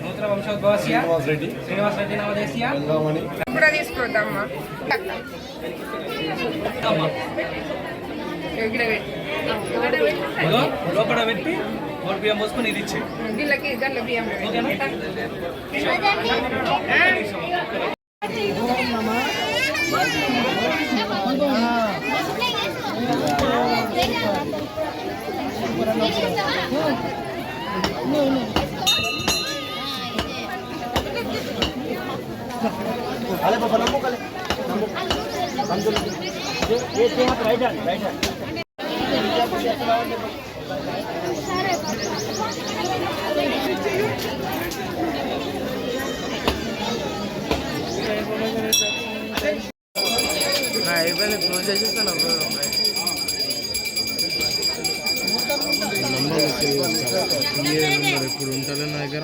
నూతన వంశోద్భవస్య. రెడ్డి శ్రీనివాస్ రెడ్డి నవదేశీయ కూడా తీసుకొద్దామా లోపల పెట్టి మూడు బియ్యం పోసుకొని ఇది ఇచ్చే వీళ్ళకి గల్ల బియ్యం. ఓకేనా? ఇప్పుడు ఉంటారు నా దగ్గర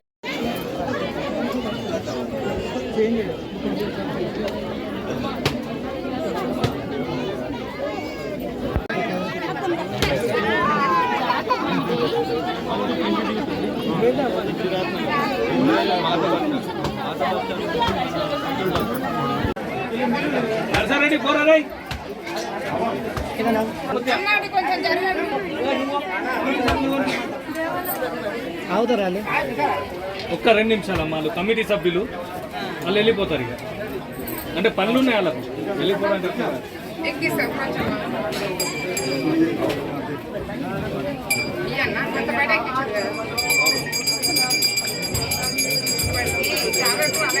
నర్సారెడ్డి పోరా అన్నాడు కొంచెం జరగదు ఒక్క రెండు నిమిషాలు అమ్మ వాళ్ళు కమిటీ సభ్యులు వాళ్ళు వెళ్ళిపోతారు ఇక. అంటే పనులు ఉన్నాయి వాళ్ళకు. వెళ్ళిపోవడానికి చెప్తారు ఎక్కిస్తాం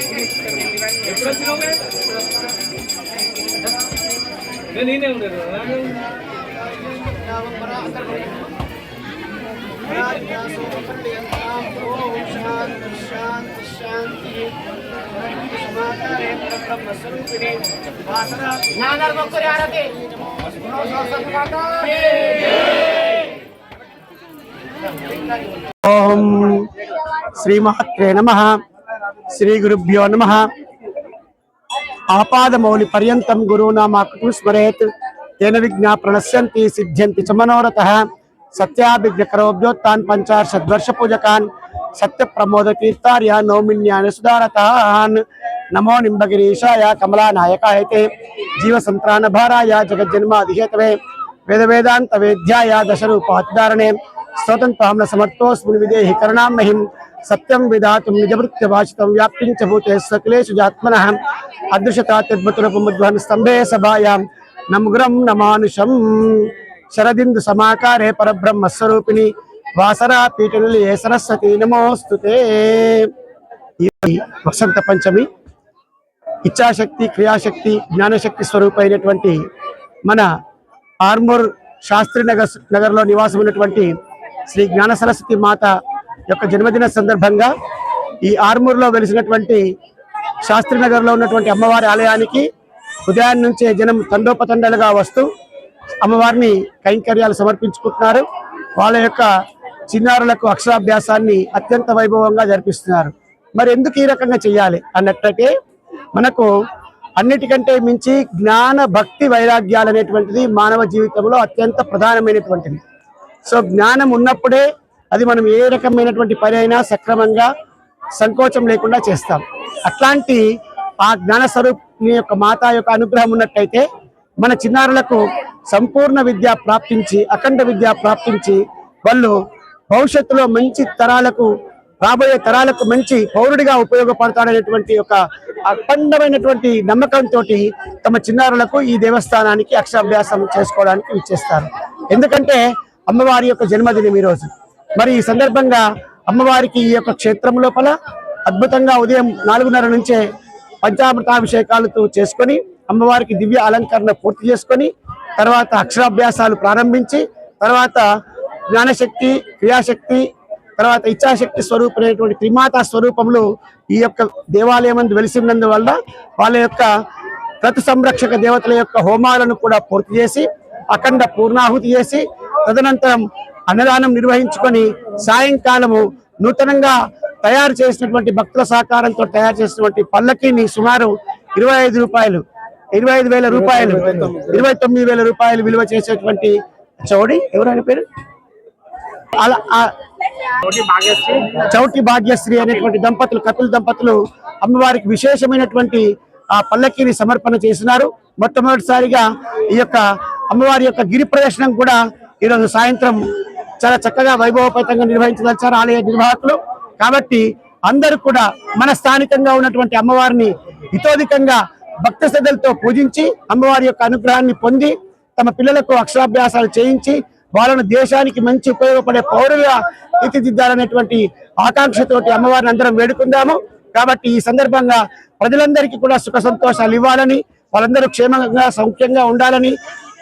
చావకు అలంకరిస్తాం ఇవన్నీ ఎప్పుడు వచ్చినావు నేను నేనే ఉండేది నాకే ఉంది. ఓం శ్రీమహత్రే నమ శ్రీ గురుభ్యో నమ ఆపాదమౌలి పర్యంతం గురునామాకృతం స్మరేత్ తేన విజ్ఞా ప్రణశ్యంతి సిద్ధ్యంతి చ మనోరథ సత్యాభిజ్ఞకరోభ్యోత్తాన్ పంచాశద్వర్ష పూజకాన్ సత్య ప్రమోద కీర్తార్య నౌమిన్యాన సుధారతాన్ నమో నింబగిరీషాయ కమలా నాయకాయతే జీవ సంత్రాణ భారాయ జగజ్జన్మాధిహేతవే వేద వేదాంత వేద్యాయ దశరూపాతిదారణే స్వతంత్రం సమర్థోస్మిన్ విదేహి కరుణామహిం సత్యం విధాతుం నిజవృత్య భాషితం వ్యాప్తించ భూతే సకలేషు జాత్మన అదృశతాత్మతురపముద్వహన్ స్తంభే సభాయాం నముగ్రం నమానుషం శరదిందు సమాకారే పరబ్రహ్మస్వరూపిణి వాసరా పీఠనిలయే సరస్వతి నమోస్తుతే వసంత పంచమి ఇచ్చాశక్తి క్రియాశక్తి జ్ఞానశక్తి స్వరూపమైనటువంటి మన ఆర్మూర్ శాస్త్రి నగర్ నగర్లో నివాసం ఉన్నటువంటి శ్రీ జ్ఞాన సరస్వతి మాత యొక్క జన్మదిన సందర్భంగా ఈ ఆర్మూర్లో వెలిసినటువంటి శాస్త్రినగర్లో ఉన్నటువంటి అమ్మవారి ఆలయానికి ఉదయం నుంచే జనం తండోపతండాలుగా వస్తూ అమ్మవారిని కైంకర్యాలు సమర్పించుకుంటున్నారు. వాళ్ళ యొక్క చిన్నారులకు అక్షరాభ్యాసాన్ని అత్యంత వైభవంగా జరిపిస్తున్నారు. మరి ఎందుకు ఈ రకంగా చేయాలి అన్నట్లయితే మనకు అన్నిటికంటే మించి జ్ఞాన భక్తి వైరాగ్యాలు అనేటువంటిది మానవ జీవితంలో అత్యంత ప్రధానమైనటువంటిది. సో జ్ఞానం ఉన్నప్పుడే అది మనం ఏ రకమైనటువంటి పని అయినా సక్రమంగా సంకోచం లేకుండా చేస్తాం. అట్లాంటి ఆ జ్ఞాన స్వరూపిణి యొక్క మాత యొక్క అనుగ్రహం ఉన్నట్టయితే మన చిన్నారులకు సంపూర్ణ విద్య ప్రాప్తించి అఖండ విద్య ప్రాప్తించి వాళ్ళు భవిష్యత్తులో మంచి తరాలకు రాబోయే తరాలకు మంచి పౌరుడిగా ఉపయోగపడతాడనేటువంటి ఒక అఖండమైనటువంటి నమ్మకంతో తమ చిన్నారులకు ఈ దేవస్థానానికి అక్షరాభ్యాసం చేసుకోవడానికి ఇచ్చేస్తారు ఎందుకంటే అమ్మవారి యొక్క జన్మదినం ఈ రోజు మరి ఈ సందర్భంగా అమ్మవారికి ఈ యొక్క క్షేత్రం లోపల అద్భుతంగా ఉదయం నాలుగున్నర నుంచే పంచామృతాభిషేకాలతో చేసుకొని అమ్మవారికి దివ్య అలంకరణ పూర్తి చేసుకొని తర్వాత అక్షరాభ్యాసాలు ప్రారంభించి తర్వాత జ్ఞానశక్తి క్రియాశక్తి తర్వాత ఇచ్ఛాశక్తి స్వరూపమైనటువంటి త్రిమాత స్వరూపంలో ఈ యొక్క దేవాలయం అందు వెలిసి ఉన్నందువల్ల వాళ్ళ యొక్క ప్రతి సంరక్షక దేవతల యొక్క హోమాలను కూడా పూర్తి చేసి అఖండ పూర్ణాహుతి చేసి తదనంతరం అన్నదానం నిర్వహించుకొని సాయంకాలము నూతనంగా తయారు చేసినటువంటి భక్తుల సహకారంతో తయారు చేసినటువంటి పల్లకిని సుమారు ఇరవై ఐదు రూపాయలు ఇరవై ఐదు వేల రూపాయలు ఇరవై తొమ్మిది వేల రూపాయలు విలువ చేసేటువంటి చౌడి ఎవరైనా పేరు? అలా చౌటి భాగ్యశ్రీ అనేటువంటి దంపతులు కపిల్ దంపతులు అమ్మవారికి విశేషమైనటువంటి ఆ పల్లకిని సమర్పణ చేసినారు. మొట్టమొదటిసారిగా ఈ యొక్క అమ్మవారి యొక్క గిరి ప్రదర్శనం కూడా ఈరోజు సాయంత్రం చాలా చక్కగా వైభవపేతంగా నిర్వహించదలిచారు ఆలయ నిర్వాహకులు. కాబట్టి అందరూ కూడా మన స్థానికంగా ఉన్నటువంటి అమ్మవారిని హితోధికంగా భక్తి శ్రద్ధలతో పూజించి అమ్మవారి యొక్క అనుగ్రహాన్ని పొంది తమ పిల్లలకు అక్షరాభ్యాసాలు చేయించి వాళ్ళను దేశానికి మంచి ఉపయోగపడే పౌరులుగా తీర్చిదిద్దాలనేటువంటి ఆకాంక్షతోటి అమ్మవారిని అందరం వేడుకుందాము. కాబట్టి ఈ సందర్భంగా ప్రజలందరికీ కూడా సుఖ సంతోషాలు ఇవ్వాలని వాళ్ళందరూ క్షేమంగా సౌఖ్యంగా ఉండాలని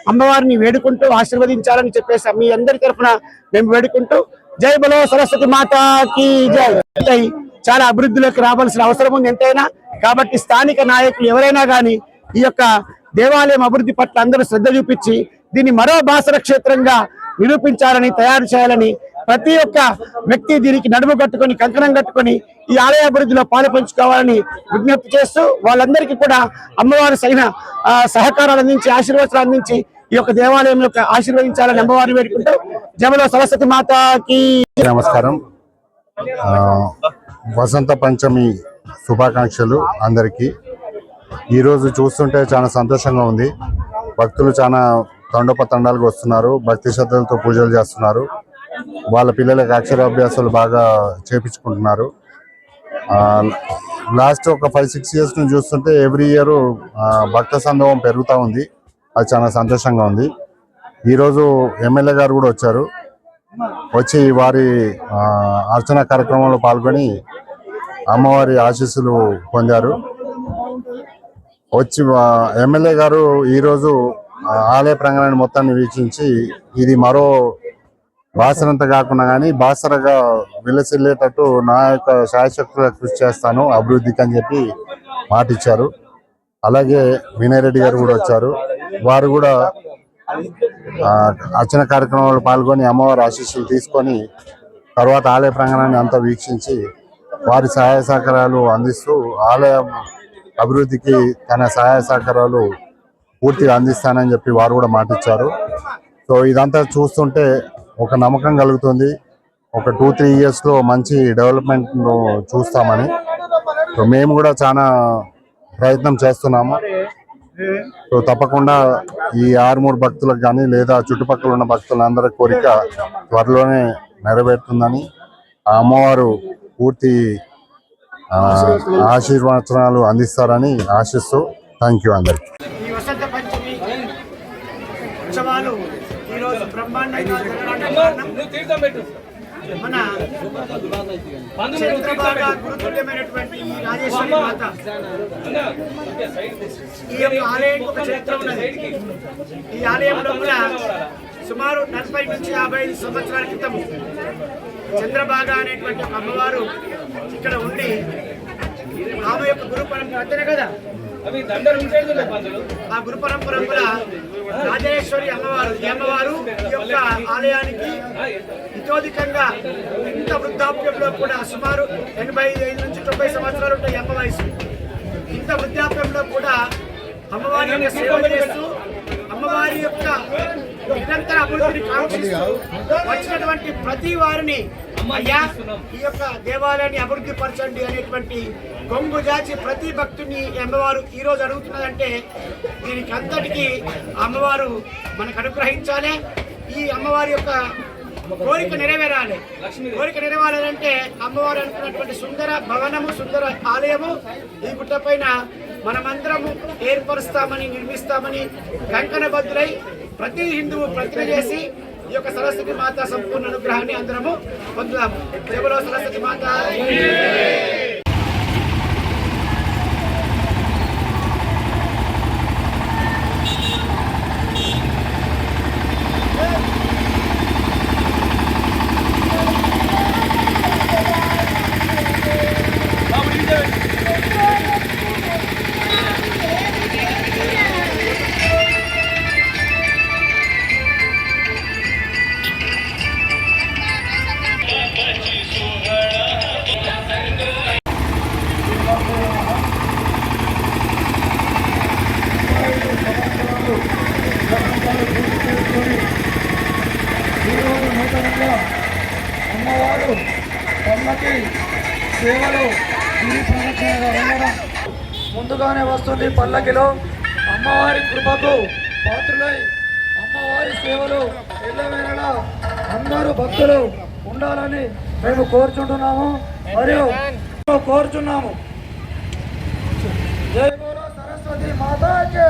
అమ్మవారిని వేడుకుంటూ ఆశీర్వదించాలని చెప్పేసి మీ అందరి తరఫున మేము వేడుకుంటూ జై బలో సరస్వతి మాతాకి జై. చాలా అభివృద్ధిలోకి రావాల్సిన అవసరం ఉంది ఎంతైనా. కాబట్టి స్థానిక నాయకులు ఎవరైనా కానీ ఈ యొక్క దేవాలయం అభివృద్ధి పట్ల అందరూ శ్రద్ధ చూపించి దీన్ని మరో బాసర క్షేత్రంగా నిరూపించాలని తయారు చేయాలని ప్రతి ఒక్క వ్యక్తి దీనికి నడుము కట్టుకొని కంకణం కట్టుకొని ఈ ఆలయ అభివృద్ధిలో పాలు పంచుకోవాలని విజ్ఞప్తి చేస్తూ వాళ్ళందరికీ కూడా అమ్మవారి సైన ఆ, సహకారాలు అందించి ఆశీర్వచనాలు అందించి ఈ యొక్క దేవాలయం యొక్క ఆశీర్వదించాలని అమ్మవారిని వేడుకుంటూ జమలో సరస్వతి మాతకి. నమస్కారం. ఆ, వసంత పంచమి శుభాకాంక్షలు అందరికీ. ఈరోజు చూస్తుంటే చాలా సంతోషంగా ఉంది. భక్తులు చాలా తండోపతండాలుగా వస్తున్నారు. భక్తి శ్రద్ధలతో పూజలు చేస్తున్నారు. వాళ్ళ పిల్లలకు అక్షరాభ్యాసాలు బాగా చేపించుకుంటున్నారు. లాస్ట్ ఒక ఫైవ్ సిక్స్ ఇయర్స్ నుంచి చూస్తుంటే ఎవ్రీ ఇయర్ భక్త సందోహం పెరుగుతూ ఉంది. అది చాలా సంతోషంగా ఉంది. ఈరోజు ఎమ్మెల్యే గారు కూడా వచ్చారు. వచ్చి వారి అర్చన కార్యక్రమంలో పాల్గొని అమ్మవారి ఆశీస్సులు పొందారు. వచ్చి ఎమ్మెల్యే గారు ఈరోజు ఆలయ ప్రాంగణాన్ని మొత్తాన్ని వీక్షించి ఇది మరో బాసరంత కాకుండా కానీ బాసరగా విలసిల్లేటట్టు నా యొక్క శాయశక్తుల కృషి చేస్తాను అభివృద్ధికి అని చెప్పి మాట ఇచ్చారు అలాగే వినయ్ రెడ్డి గారు కూడా వచ్చారు. వారు కూడా అర్చన కార్యక్రమంలో పాల్గొని అమ్మవారి ఆశీస్సులు తీసుకొని తర్వాత ఆలయ ప్రాంగణాన్ని అంతా వీక్షించి వారి సహాయ సహకారాలు అందిస్తూ ఆలయం అభివృద్ధికి తన సహాయ సహకారాలు పూర్తిగా అందిస్తానని చెప్పి వారు కూడా మాటిచ్చారు. సో ఇదంతా చూస్తుంటే ఒక నమ్మకం కలుగుతుంది. ఒక టూ త్రీ ఇయర్స్లో మంచి డెవలప్మెంట్ చూస్తామని. సో మేము కూడా చాలా ప్రయత్నం చేస్తున్నాము. సో తప్పకుండా ఈ ఆరుమూరు భక్తులకు కానీ లేదా చుట్టుపక్కల ఉన్న భక్తులందరి కోరిక త్వరలోనే నెరవేరుతుందని ఆ అమ్మవారు పూర్తి ఆశీర్వచనాలు అందిస్తారని ఆశిస్తూ థ్యాంక్ యూ అందరికి. ఈ వసంత పంచమి ఉత్సవాలు ఈరోజు బ్రహ్మాండంగా నువ్వు తీర్థం పెట్టు. మన గురుతుల్యమైనటువంటి ఈ రాజేశ్వరి మాత. ఈ యొక్క ఆలయానికి ఒక చరిత్ర ఉన్నది. ఈ ఆలయంలో కూడా సుమారు నలభై నుంచి యాభై ఐదు సంవత్సరాల క్రితం చంద్రబాగ అనేటువంటి అమ్మవారు ఇక్కడ ఉండి ఆమె యొక్క గురు పరంపర అంతేనే కదా? ఆ గురు పరంపర రాజేశ్వరి అమ్మవారు ఈ అమ్మవారు ఈ యొక్క ఆలయానికి ఇతోధికంగా ఇంత వృద్ధాప్యంలో కూడా సుమారు ఎనభై ఐదు నుంచి తొంభై సంవత్సరాలు ఉంటాయి అమ్మ వయసు. ఇంత వృద్ధాప్యంలో కూడా అమ్మవారి యొక్క సేవ చేస్తూ అమ్మవారి యొక్క నిరంతర అభివృద్ధిని కాంక్షిస్తూ వచ్చినటువంటి ప్రతి వారిని అయ్యా ఈ యొక్క దేవాలయాన్ని అభివృద్ధి పరచండి అనేటువంటి కొంగు జాచి ప్రతి భక్తుని అమ్మవారు ఈరోజు అడుగుతున్నదంటే దీనికి అంతటికి అమ్మవారు మనకు అనుగ్రహించాలి. ఈ అమ్మవారి యొక్క కోరిక నెరవేరాలి. కోరిక నెరవేరాలంటే అమ్మవారు అనుకున్నటువంటి సుందర భవనము సుందర ఆలయము ఈ గుట్ట పైన మనమందరము ఏర్పరుస్తామని నిర్మిస్తామని కంకణబద్ధులై ప్రతి హిందువు ప్రతిజ్ఞ చేసి ఈ యొక్క సరస్వతి మాత సంపూర్ణ అనుగ్రహాన్ని అందరము పొందుదాము. ఎవరో సరస్వతి మాత. సేవలు గిరి ముందుగానే వస్తుంది పల్లకిలో అమ్మవారి కృపకు పాత్రులై అమ్మవారి సేవలు ఎల్లవేళలా అందరూ భక్తులు ఉండాలని మేము కోరుచుంటున్నాము. మరియు కోరుచున్నాము. జై గోరా సరస్వతి మాతాకే.